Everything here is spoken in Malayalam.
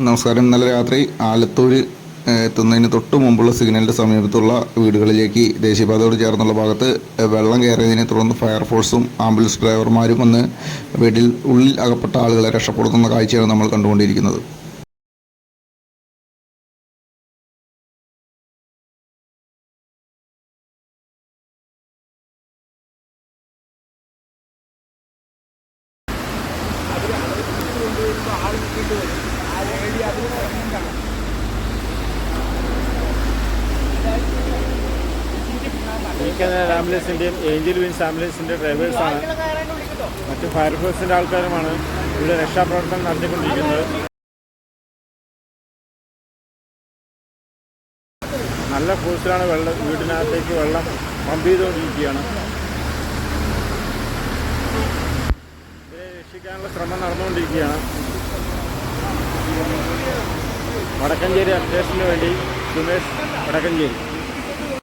നമസ്കാരം. ഇന്നലെ രാത്രി ആലത്തൂർ ഏഹ്, എത്തുന്നതിന് തൊട്ട് മുമ്പുള്ള സിഗ്നലിന്റെ സമീപത്തുള്ള വീടുകളിലേക്ക് ദേശീയപാതയോട് ചേർന്നുള്ള ഭാഗത്ത് വെള്ളം കയറിയതിനെ തുടർന്ന് ഫയർഫോഴ്സും ആംബുലൻസ് ഡ്രൈവർമാരും വന്ന് വീട്ടിൽ ഉള്ളിൽ അകപ്പെട്ട ആളുകളെ രക്ഷപ്പെടുത്തുന്ന കാഴ്ചയാണ് നമ്മൾ കണ്ടുകൊണ്ടിരിക്കുന്നത്. ഇരിക്കുന്ന ആംബുലൻസിന്റെയും ഏഞ്ചൽ വിൻസ് ആംബുലൻസിന്റെ ഡ്രൈവേഴ്സാണ്. മറ്റ് ഫയർഫോഴ്സിന്റെ ആൾക്കാരുമാണ് ഇവിടെ രക്ഷാപ്രവർത്തനം നടത്തിക്കൊണ്ടിരിക്കുന്നത്. നല്ല ഫോഴ്സിലാണ് വെള്ളം വീടിനകത്തേക്ക് വെള്ളം പമ്പ് ചെയ്തുകൊണ്ടിരിക്കുകയാണ്. രക്ഷിക്കാനുള്ള ശ്രമം നടന്നുകൊണ്ടിരിക്കുകയാണ്. വടക്കഞ്ചേരി അപ്ഡേഷന് വേണ്ടി സുമേഷ് വടക്കഞ്ചേരി.